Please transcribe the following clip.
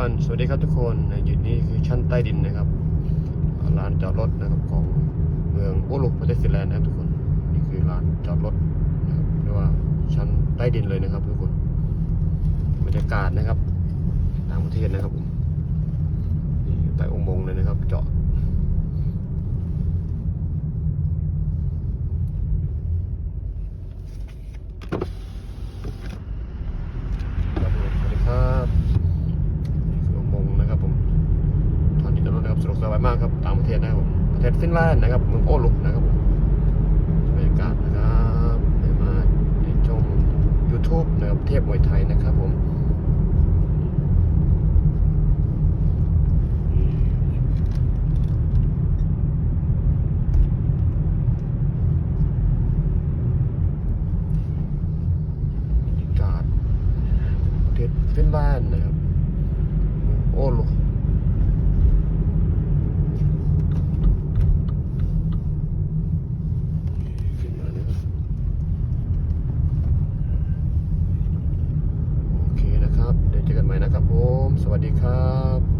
วัน สวัสดีครับทุกคนนะอยู่นี่คือชั้นใต้ดินนะครับลานจอดรถนะครับของเมืองโอลุประเทศฟินแลนด์นะครับทุกคน นี่คือลานจอดรถนะครับเรียกว่าชั้นใต้ดินเลยนะครับทุกคน บรรยากาศนะครับต่างประเทศนะครับผมนี่อยู่ใต้องค์มงเลยนะครับ เจาะครับผมสวัสดีครับนี่คือองค์มงนะครับผมทางที่จอดรถนะครับ สบายมากครับต่างประเทศนะครับผมประเทศฟินแลนด์นะครับเมืองโอลุกนะครับผมบรรยากาศนะครับได้มาในช่อง YouTube นะครับเทพมวยไทยนะครับผมบรรยากาศประเทศฟินแลนด์นะครับเมืองโอโลฟินแลนด์นะครับโอเคนะครับ เดี๋ย วัสวัสดีครับ